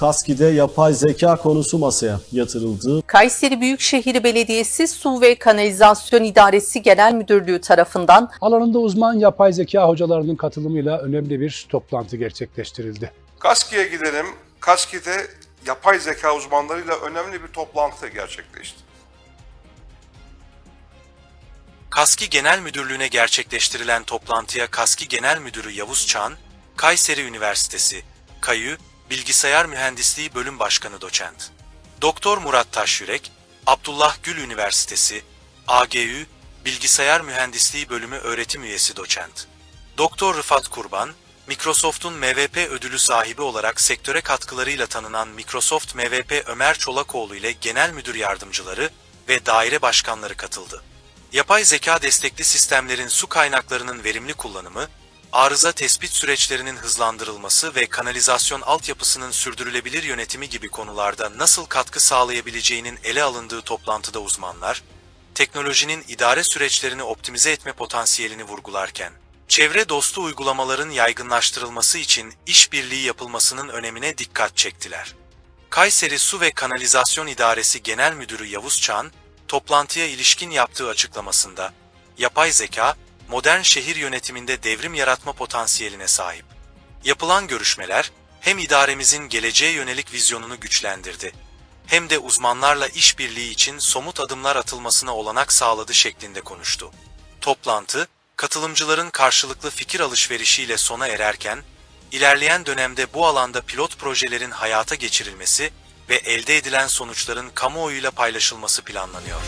Kaski'de yapay zeka konusu masaya yatırıldı. Kayseri Büyükşehir Belediyesi Su ve Kanalizasyon İdaresi Genel Müdürlüğü tarafından Alanında uzman yapay zeka hocalarının katılımıyla önemli bir toplantı gerçekleştirildi. Kaski'ye gidelim. Kaski'de yapay zeka uzmanlarıyla önemli bir toplantı gerçekleşti. Kaski Genel Müdürlüğü'ne gerçekleştirilen toplantıya Kaski Genel Müdürü Yavuz Çan, Kayseri Üniversitesi, KAYÜ, Bilgisayar Mühendisliği Bölüm Başkanı Doçent. Doktor Murat Taşyürek, Abdullah Gül Üniversitesi, AGÜ, Bilgisayar Mühendisliği Bölümü Öğretim Üyesi Doçent. Doktor Rıfat Kurban, Microsoft'un MVP ödülü sahibi olarak sektöre katkılarıyla tanınan Microsoft MVP Ömer Çolakoğlu ile Genel Müdür Yardımcıları ve daire başkanları katıldı. Yapay zeka destekli sistemlerin su kaynaklarının verimli kullanımı, arıza tespit süreçlerinin hızlandırılması ve kanalizasyon altyapısının sürdürülebilir yönetimi gibi konularda nasıl katkı sağlayabileceğinin ele alındığı toplantıda uzmanlar, teknolojinin idare süreçlerini optimize etme potansiyelini vurgularken, çevre dostu uygulamaların yaygınlaştırılması için işbirliği yapılmasının önemine dikkat çektiler. Kayseri Su ve Kanalizasyon İdaresi Genel Müdürü Yavuz Çağan, toplantıya ilişkin yaptığı açıklamasında, yapay zeka, modern şehir yönetiminde devrim yaratma potansiyeline sahip. Yapılan görüşmeler, hem idaremizin geleceğe yönelik vizyonunu güçlendirdi, hem de uzmanlarla işbirliği için somut adımlar atılmasına olanak sağladı şeklinde konuştu. Toplantı, katılımcıların karşılıklı fikir alışverişiyle sona ererken, ilerleyen dönemde bu alanda pilot projelerin hayata geçirilmesi ve elde edilen sonuçların kamuoyuyla paylaşılması planlanıyor.